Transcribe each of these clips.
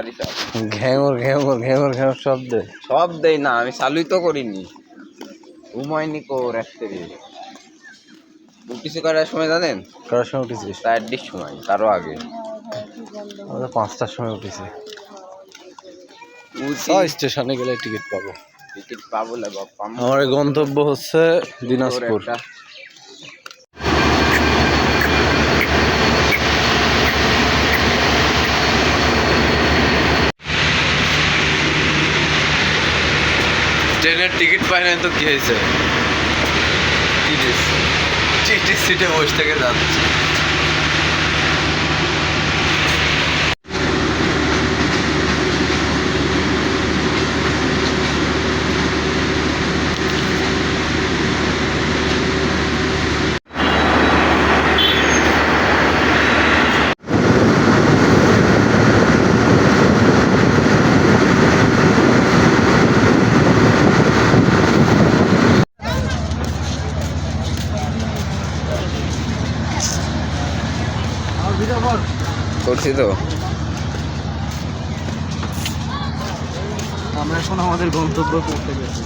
গাড়ি চাপ ঘ্যাঙর ঘ্যাঙর ঘ্যাঙর ঘ্যাঙর শব্দ। সব দেই না আমি চালুই তো করিনি। ঘুমাইনি কো রাত্রে। উঠিছে করার সময় জানেন? করার সময় উঠেছিস চারটির সময় তারও আগে। আমরা পাঁচটার সময় উঠেছি। উঠি। স্টেশনে গেলে টিকিট পাবো। টিকিট পাবো না আমার গন্তব্য হচ্ছে দিনাজপুর। ট্রেনের টিকিট পাই নাই তো কি হয়েছে টিটিসি সিটে বসে থেকে যাচ্ছে করছি তো। আমরা এখন আমাদের গন্তব্য পৌঁছে গেছি।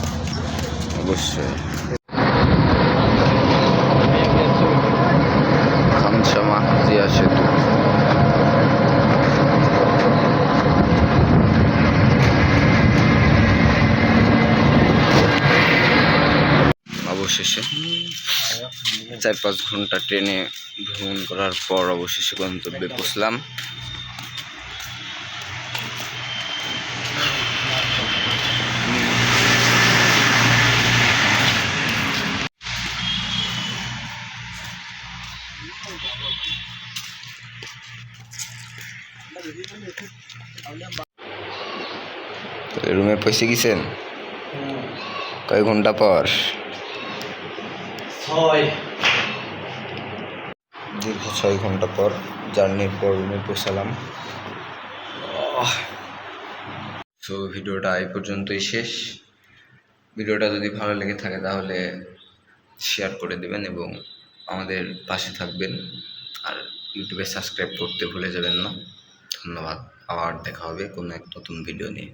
অবশ্যই। খামসামা জিয়া সেতু। অবশেষে। চার পাঁচ ঘণ্টা ট্রেনে ভ্রমণ করার পর অবশেষে গন্তব্যে পৌঁছলাম। রুমে পৌঁছে গেছেন কয় ঘণ্টা পর? ছয়। দীর্ঘ ছয় ঘণ্টা পর জার্নির পর রুমে পৌঁছালাম। সো ভিডিওটা এই পর্যন্তই শেষ। ভিডিওটা যদি ভালো লেগে থাকে তাহলে শেয়ার করে দেবেন এবং আমাদের পাশে থাকবেন। আর ইউটিউবে সাবস্ক্রাইব করতে ভুলে যাবেন না। ধন্যবাদ। আবার দেখা হবে কোনো এক নতুন ভিডিও নিয়ে।